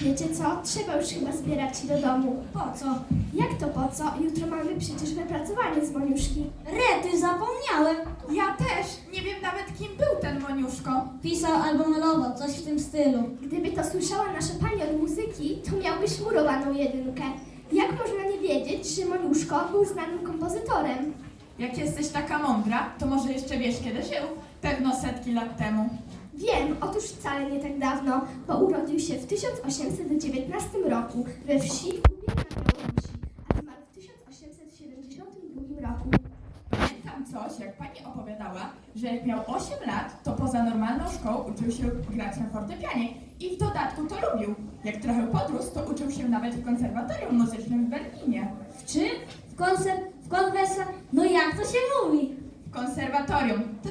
Wiecie co? Trzeba już chyba zbierać się do domu. Po co? Jak to po co? Jutro mamy przecież wypracowanie z Moniuszki. Rety, zapomniałem. Ja też. Nie wiem nawet kim był ten Moniuszko. Pisał albo malował, coś w tym stylu. Gdyby to słyszała nasza pani od muzyki, to miałbyś murowaną jedynkę. Jak można nie wiedzieć, że Moniuszko był znanym kompozytorem? Jak jesteś taka mądra, to może jeszcze wiesz kiedy żył? Pewno setki lat temu. Wiem, otóż wcale nie tak dawno, bo urodził się w 1819 roku we wsi w Kubie na Białorusi, a zmarł w 1872 roku. Pamiętam coś, jak pani opowiadała, że jak miał 8 lat, to poza normalną szkołą uczył się grać na fortepianie i w dodatku to lubił. Jak trochę podrósł, to uczył się nawet w konserwatorium muzycznym w Berlinie. W czym? W koncert? W konwersa? No jak to się mówi? W konserwatorium. To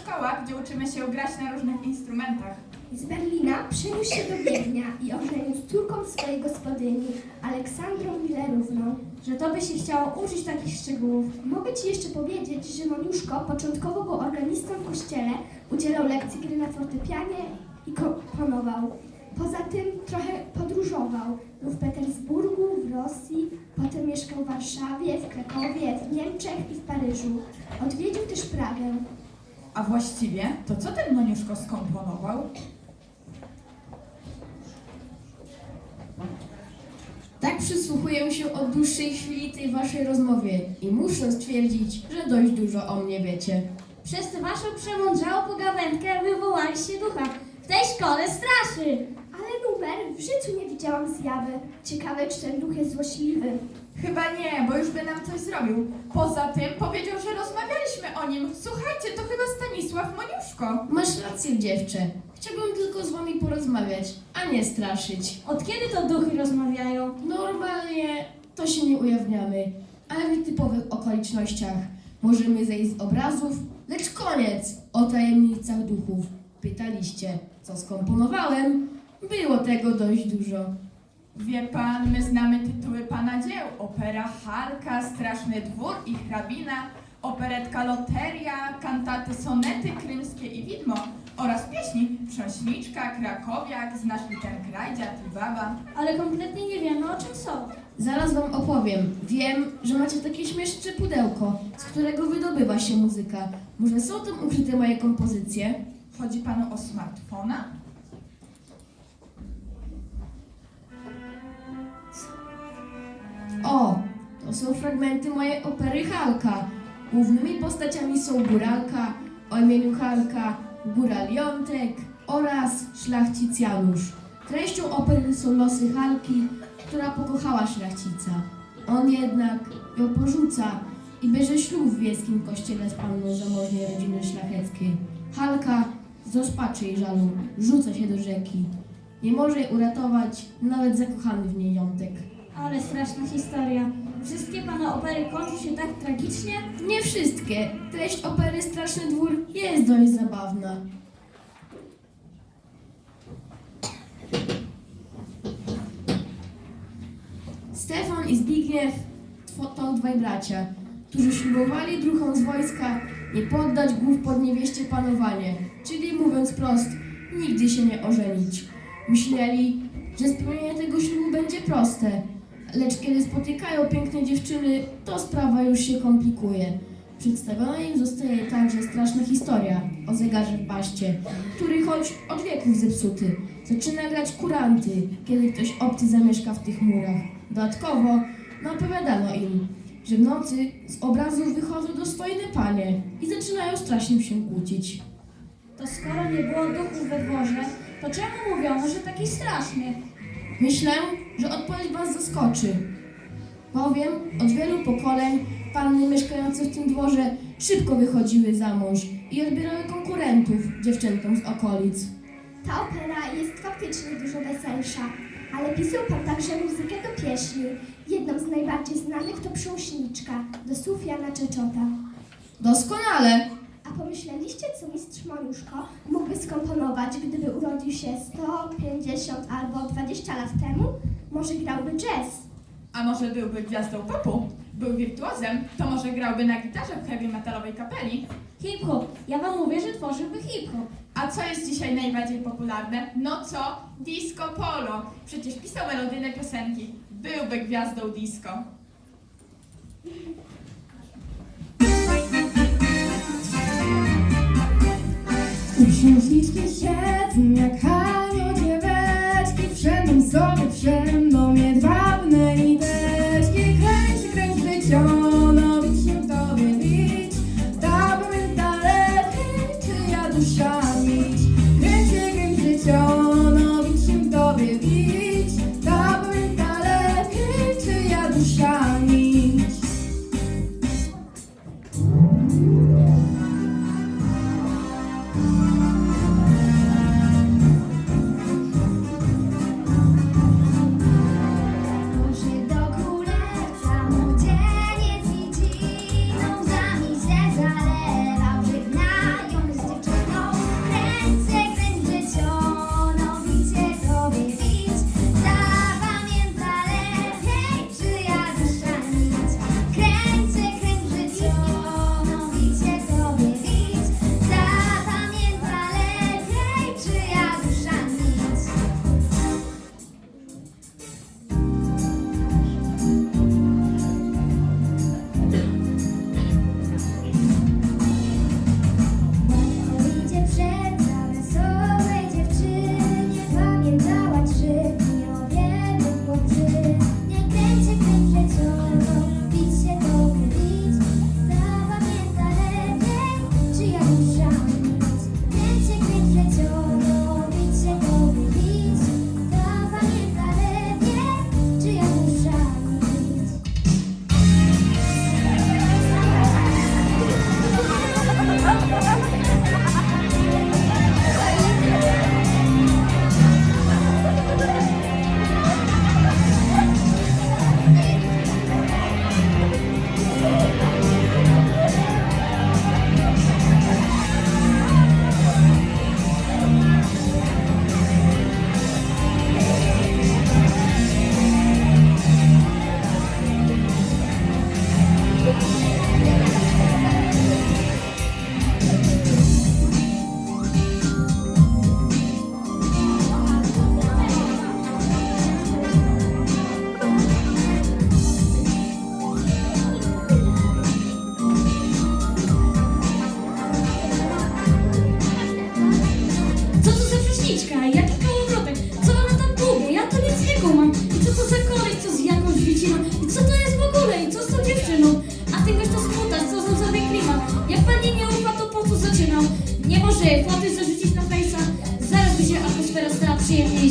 szkoła, gdzie uczymy się grać na różnych instrumentach. Z Berlina przeniósł się do Wiednia i ożenił z córką swojej gospodyni, Aleksandrą Millerówną. Że to by się chciało uczyć takich szczegółów. Mogę Ci jeszcze powiedzieć, że Moniuszko początkowo był organistą w kościele, udzielał lekcji gry na fortepianie i komponował. Poza tym trochę podróżował. Był w Petersburgu, w Rosji, potem mieszkał w Warszawie, w Krakowie, w Niemczech i w Paryżu. Odwiedził też Pragę. A właściwie, to co ten Moniuszko skomponował? Tak przysłuchuję się od dłuższej chwili tej waszej rozmowie i muszę stwierdzić, że dość dużo o mnie wiecie. Przez tę waszą przemądrzałą pogawędkę wywołaliście ducha. W tej szkole straszy. Ale numer, w życiu nie widziałam zjawy. Ciekawe, czy ten duch jest złośliwy. Chyba nie, bo już by nam coś zrobił. Poza tym powiedział, że rozmawialiśmy o nim. Słuchajcie, to chyba Stanisław Moniuszko. Masz rację, dziewczę. Chciałbym tylko z wami porozmawiać, a nie straszyć. Od kiedy to duchy rozmawiają? Normalnie to się nie ujawniamy, ale w nietypowych okolicznościach możemy zejść z obrazów, lecz koniec o tajemnicach duchów. Pytaliście, co skomponowałem? Było tego dość dużo. Wie pan, my znamy tytuły pana dzieł. Opera Halka, Straszny Dwór i Hrabina, operetka Loteria, kantaty Sonety Krymskie i Widmo oraz pieśni Prząśliczka, Krakowiak, Znasz li ten kraj, Dziad i Baba. Ale kompletnie nie wiemy o czym są. Zaraz wam opowiem. Wiem, że macie takie śmieszne pudełko, z którego wydobywa się muzyka. Może są tam ukryte moje kompozycje? Chodzi panu o smartfona? O, to są fragmenty mojej opery Halka. Głównymi postaciami są góralka o imieniu Halka, góral oraz szlachcic Janusz. Treścią opery są losy Halki, która pokochała szlachcica. On jednak ją porzuca i bierze ślub w wiejskim kościele z panną zamożnej rodziny szlacheckiej. Halka z rozpaczy i żalu rzuca się do rzeki. Nie może jej uratować nawet zakochany w niej Jątek. Ale straszna historia. Wszystkie pana opery kończą się tak tragicznie? Nie wszystkie. Treść opery Straszny Dwór jest dość zabawna. Stefan i Zbigniew to dwaj bracia, którzy ślubowali druhom z wojska nie poddać głów pod niewieście panowanie, czyli mówiąc prost, nigdy się nie ożenić. Myśleli, że spełnienie tego ślubu będzie proste, lecz kiedy spotykają piękne dziewczyny, to sprawa już się komplikuje. Przedstawiona im zostaje także straszna historia o zegarze w baście, który choć od wieków zepsuty, zaczyna grać kuranty, kiedy ktoś obcy zamieszka w tych murach. Dodatkowo napowiadano im, że w nocy z obrazów wychodzą dostojne panie i zaczynają strasznie się kłócić. To skoro nie było duchów we dworze, to czemu mówiono, że taki straszny? Myślę, że odpowiedź Was zaskoczy. Bowiem od wielu pokoleń panny mieszkające w tym dworze szybko wychodziły za mąż i odbierały konkurentów dziewczętom z okolic. Ta opera jest faktycznie dużo weselsza, ale pisał pan także muzykę do pieśni. Jedną z najbardziej znanych to Prząśniczka do słów Jana Czeczota. Doskonale! pomyśleliście, co mistrz Mariuszko mógłby skomponować, gdyby urodził się 150 albo 20 lat temu? Może grałby jazz? A może byłby gwiazdą popu? Był wirtuozem? To może grałby na gitarze w heavy metalowej kapeli? Hip-hop. Ja wam mówię, że tworzyłby hip-hop. A co jest dzisiaj najbardziej popularne? No co? Disco polo. Przecież pisał melodyjne piosenki. Byłby gwiazdą disco. Księżniczki siedzą jak anioł dzieweczki Wszędą sobie, wszędą jedwabne niteczki. Kręć, kręć, wyciągnąć się w tobie bić Ta pamięta lepiej, czyja dusza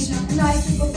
Asian life.